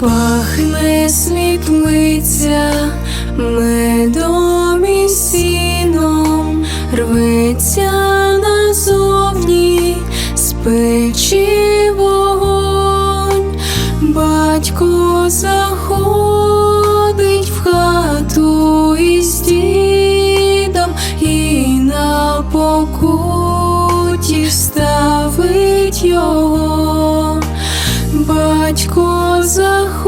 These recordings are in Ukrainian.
Пахне світлиця медом і сіном, рветься назовні з печі вогонь, батько заходить в хату із дідом і на покуті ставить його. Батько заходить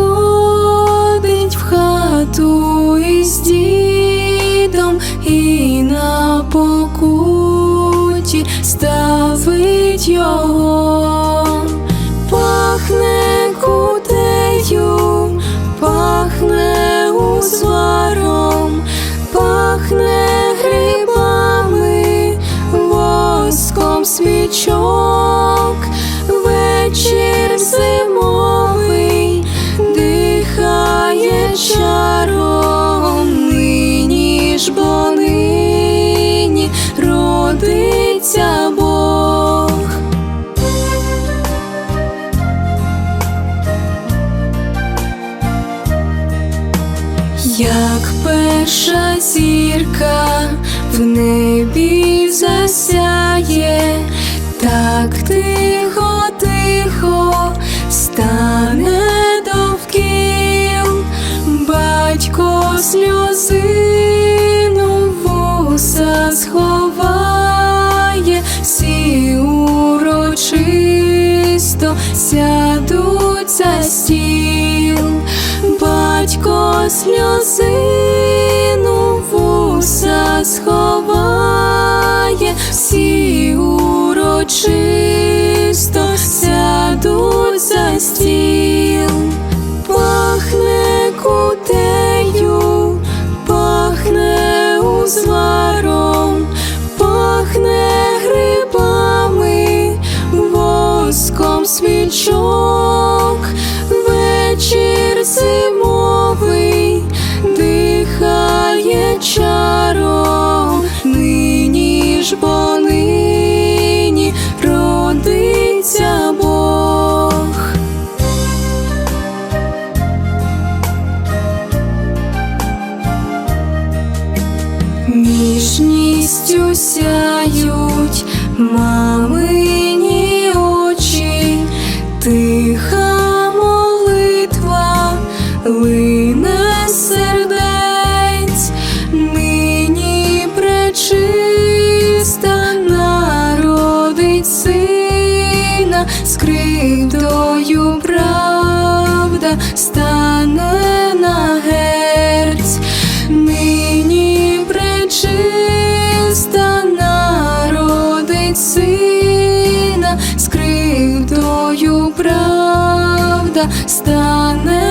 в хату із дідом і на покуті ставить його, Як перша зірка в небі засяє, так тихо, тихо стане довкіл, батько сльозину вуса сховає, всі урочисто сядуть за стіл, сльозину вуса сховає, всі урочисто сядуть за стіл, пахне кутею, пахне узваром, пахне грибами, воском свічок, Ніжністю сяють мамині стане